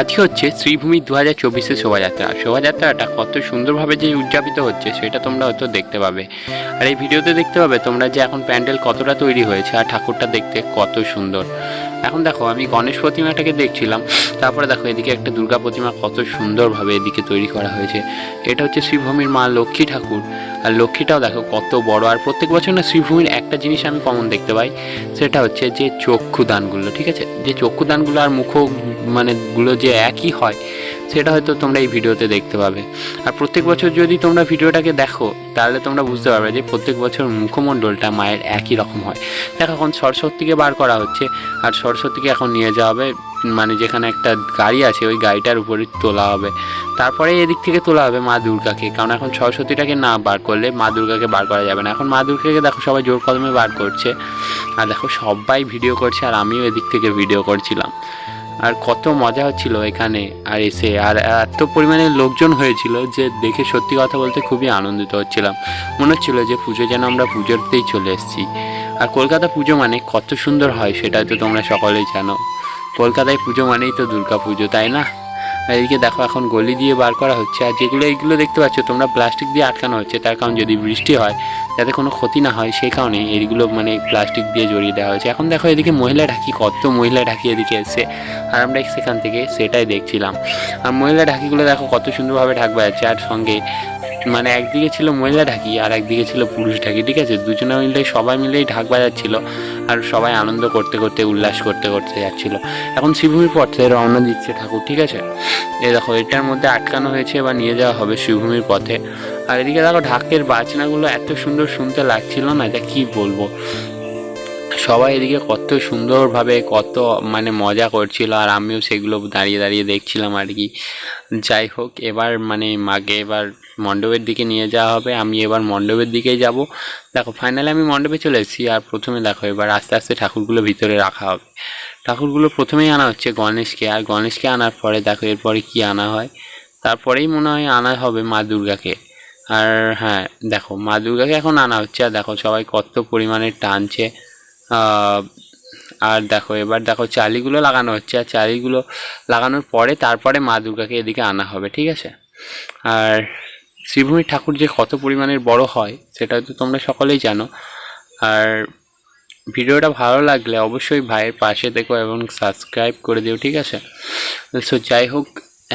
আজকে হচ্ছে শ্রীভূমি দু হাজার চব্বিশের শোভাযাত্রা। শোভাযাত্রাটা কত সুন্দরভাবে যে উদযাপিত হচ্ছে, সেটা তোমরা হয়তো দেখতে পাবে। আর এই ভিডিওতে দেখতে পাবে তোমরা যে এখন প্যান্ডেল কতটা তৈরি হয়েছে আর ঠাকুরটা দেখতে কত সুন্দর। এখন দেখো, আমি গণেশ প্রতিমাটাকে দেখছিলাম, তারপরে দেখো এদিকে একটা দুর্গা প্রতিমা কত সুন্দরভাবে এদিকে তৈরি করা হয়েছে। এটা হচ্ছে শ্রীভূমির মা লক্ষ্মী ঠাকুর। আর লক্ষ্মীটাও দেখো কত বড়, আর প্রত্যেক বছর না শ্রীভূমির একটা জিনিস আমি কমন দেখতে পাই, সেটা হচ্ছে যে চক্ষু দানগুলো ঠিক আছে? যে চক্ষু দানগুলো আর মুখ মানে গুলো যে একই হয়, সেটা হয়তো তোমরা এই ভিডিওতে দেখতে পাবে। আর প্রত্যেক বছর যদি তোমরা ভিডিওটাকে দেখো, তাহলে তোমরা বুঝতে পারবে যে প্রত্যেক বছর মুখমণ্ডলটা মায়ের একই রকম হয়। দেখো এখন সরস্বতীকে বার করা হচ্ছে, আর সরস্বতীকে এখন নিয়ে যাওয়া হবে মানে যেখানে একটা গাড়ি আছে, ওই গাড়িটার উপরে তোলা হবে। তারপরে এদিক থেকে তোলা হবে মা দুর্গাকে, কারণ এখন সরস্বতীটাকে না বার করলে মা দুর্গাকে বার করা যাবে না। এখন মা দুর্গাকে দেখো, সবাই জোর কদমে বার করছে। আর দেখো, সবাই ভিডিও করছে, আর আমিও এদিক থেকে ভিডিও করছিলাম। আর কত মজা হচ্ছিল এখানে। আর এসে, আর এত পরিমাণে লোকজন হয়েছিল যে দেখে সত্যি কথা বলতে খুবই আনন্দিত হচ্ছিলাম। মনে হচ্ছিল যে পুজো যেন আমরা পুজোতেই চলে এসেছি। আর কলকাতা পুজো মানে কত সুন্দর হয় সেটা তো তোমরা সকলেই জানো। কলকাতায় পুজো মানেই তো দুর্গা পুজো, তাই না? এদিকে দেখো, এখন গলি দিয়ে বার করা হচ্ছে। আর যেগুলো, এইগুলো দেখতে পাচ্ছ, তোমরা প্লাস্টিক দিয়ে আটকানো হচ্ছে। তার কারণ যদি বৃষ্টি হয়, যাতে কোনো ক্ষতি না হয়, সেই কারণে এইগুলো মানে প্লাস্টিক দিয়ে জড়িয়ে দেওয়া হয়েছে। এখন দেখো, এদিকে মহিলা ঢাকি কত মহিলা ঢাকি এদিকে এসে আর আমরা সেখান থেকে সেটাই দেখছিলাম। আর মহিলা ঢাকিগুলো দেখো, কত সুন্দরভাবে ঢাক বাজাচ্ছে। আর সঙ্গে মানে একদিকে ছিল মহিলা ঢাকি, আর একদিকে ছিল পুরুষ ঢাকি, ঠিক আছে? দুজনে মিলে সবাই মিলেই ঢাক বাজাচ্ছিল। আর সবাই আনন্দ করতে করতে, উল্লাস করতে করতে যাচ্ছিল। এখন শিবভূমির পথে রওনা দিচ্ছে ঠাকুর, ঠিক আছে? এ দেখো, এটার মধ্যে আটকানো হয়েছে বা নিয়ে যাওয়া হবে শিবভূমির পথে। আর এদিকে দেখো, ঢাকের বাজনাগুলো এত সুন্দর শুনতে লাগছিল না, এটা কি বলব? সবাই এদিকে কত সুন্দরভাবে কত মানে মজা করছিল, আর আমিও সেগুলো দাঁড়িয়ে দাঁড়িয়ে দেখছিলাম আর কি। যাই হোক, এবার মানে মাকে এবার মণ্ডপের দিকে নিয়ে যাওয়া হবে। আমি এবার মণ্ডপের দিকেই যাব। দেখো ফাইনালি আমি মণ্ডপে চলে এসেছি, আর প্রথমে দেখো, এবার আস্তে আস্তে ঠাকুরগুলো ভিতরে রাখা হবে। ঠাকুরগুলো প্রথমেই আনা হচ্ছে গণেশকে, আর গণেশকে আনার পরে দেখো, এরপরে কি আনা হয়? তারপরেই মনে হয় আনা হবে মা দুর্গাকে। আর হ্যাঁ দেখো, মা দুর্গাকে এখন আনা হচ্ছে। আর দেখো, সবাই কত পরিমাণে টানছে। আর দেখো, এবার দেখো চালিগুলো লাগানো হচ্ছে। আর চালিগুলো লাগানোর পরে তারপরে মা দুর্গাকে এদিকে আনা হবে, ঠিক আছে? আর শ্রীভূমির ঠাকুর যে কত পরিমাণের বড় হয়, সেটা তো তোমরা সকলেই জানো। আর ভিডিওটা ভালো লাগলে অবশ্যই ভাইয়ের পাশে দেখো এবং সাবস্ক্রাইব করে দিও, ঠিক আছে? সো যাই হোক,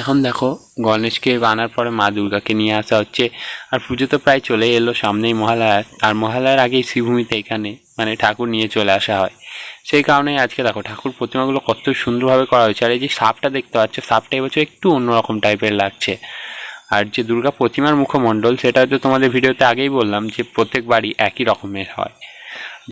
এখন দেখো গণেশকে আনার পরে মা দুর্গাকে নিয়ে আসা হচ্ছে। আর পুজো তো প্রায় চলে এলো সামনেই মহালয়ার। আর মহালয়ার আগেই শ্রীভূমিতে এখানে মানে ঠাকুর নিয়ে চলে আসা হয়। সেই কারণেই আজকে দেখো ঠাকুর প্রতিমাগুলো কত সুন্দরভাবে করা হয়েছে। আর এই যে সাপটা দেখতে পাচ্ছ, সাপটা এবছর একটু অন্যরকম টাইপের লাগছে। আর যে দুর্গা প্রতিমার মুখমণ্ডল, সেটা তো তোমাদের ভিডিওতে আগেই বললাম যে প্রত্যেক বাড়ি একই রকমের হয়।